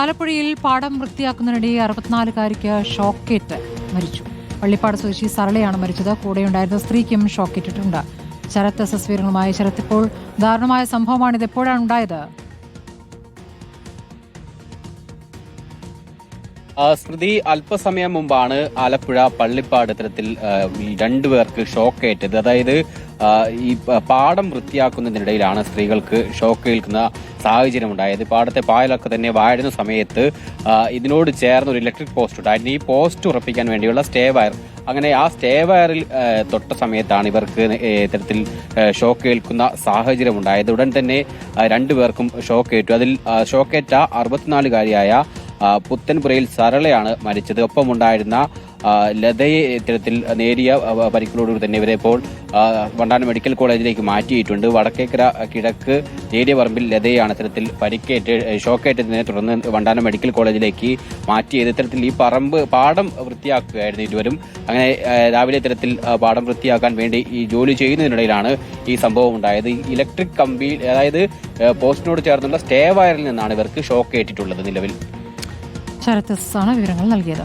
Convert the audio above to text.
ആലപ്പുഴയിൽ പാടം വൃത്തിയാക്കുന്നതിനിടെ അറുപത്തിനാലുകാരിക്ക് ഷോക്കേറ്റ് മരിച്ചു. പള്ളിപ്പാട് സ്വദേശി സരളയാണ് മരിച്ചത്. കൂടെയുണ്ടായിരുന്ന സ്ത്രീക്കും ഷോക്കേറ്റിട്ടുണ്ട്. ശരത് എസ് എസ് വിവരങ്ങളുമായി ശരത് ഇപ്പോൾ ദാരുണമായ സംഭവമാണ് ഇത് എപ്പോഴാണ് ഉണ്ടായത്? സ്മൃതി അല്പസമയം മുമ്പാണ് ആലപ്പുഴ പള്ളിപ്പാട് ഇത്തരത്തിൽ രണ്ടുപേർക്ക് ഷോക്കേറ്റത്. അതായത് ഈ പാടം വൃത്തിയാക്കുന്നതിനിടയിലാണ് സ്ത്രീകൾക്ക് ഷോക്ക് ഏൽക്കുന്ന സാഹചര്യം ഉണ്ടായത്. പാടത്തെ പായലൊക്കെ തന്നെ വാഴുന്ന സമയത്ത് ഇതിനോട് ചേർന്ന് ഒരു ഇലക്ട്രിക് പോസ്റ്റ് ഉണ്ടായിരുന്നു. ഈ പോസ്റ്റ് ഉറപ്പിക്കാൻ വേണ്ടിയുള്ള സ്റ്റേ വയർ. അങ്ങനെ ആ സ്റ്റേ വയറിൽ തൊട്ട സമയത്താണ് ഇവർക്ക് ഇത്തരത്തിൽ ഷോക്ക് ഏൽക്കുന്ന സാഹചര്യം ഉണ്ടായത്. ഉടൻ തന്നെ രണ്ടുപേർക്കും ഷോക്ക് ഏറ്റു അതിൽ ഷോക്കേറ്റ അറുപത്തിനാലുകാരിയായ പുത്തൻപുരയിൽ സരളയാണ് മരിച്ചത്. ഒപ്പമുണ്ടായിരുന്ന ലതയെ ഇത്തരത്തിൽ നേരിയ പരിക്കിലോടുകൂടി തന്നെ ഇവരെ ഇപ്പോൾ വണ്ടാനം മെഡിക്കൽ കോളേജിലേക്ക് മാറ്റിയിട്ടുണ്ട്. വടക്കേക്കര കിഴക്ക് നേരിയ പറമ്പിൽ ലതയാണ് ഇത്തരത്തിൽ പരിക്കേറ്റ് ഷോക്കേറ്റതിനെ തുടർന്ന് വണ്ടാനം മെഡിക്കൽ കോളേജിലേക്ക് മാറ്റിയത്. ഇത്തരത്തിൽ ഈ പറമ്പ് പാടം വൃത്തിയാക്കുകയായിരുന്നു ഇരുവരും. അങ്ങനെ രാവിലെ ഇത്തരത്തിൽ പാടം വൃത്തിയാക്കാൻ വേണ്ടി ഈ ജോലി ചെയ്യുന്നതിനിടയിലാണ് ഈ സംഭവം ഉണ്ടായത്. ഇലക്ട്രിക് കമ്പി അതായത് പോസ്റ്റിനോട് ചേർന്നുള്ള സ്റ്റേ വയറിൽ നിന്നാണ് ഇവർക്ക് ഷോക്ക് ഏറ്റിട്ടുള്ളത് നിലവിൽ. ശരത്ത് എസ് ആണ് വിവരങ്ങൾ നൽകിയത്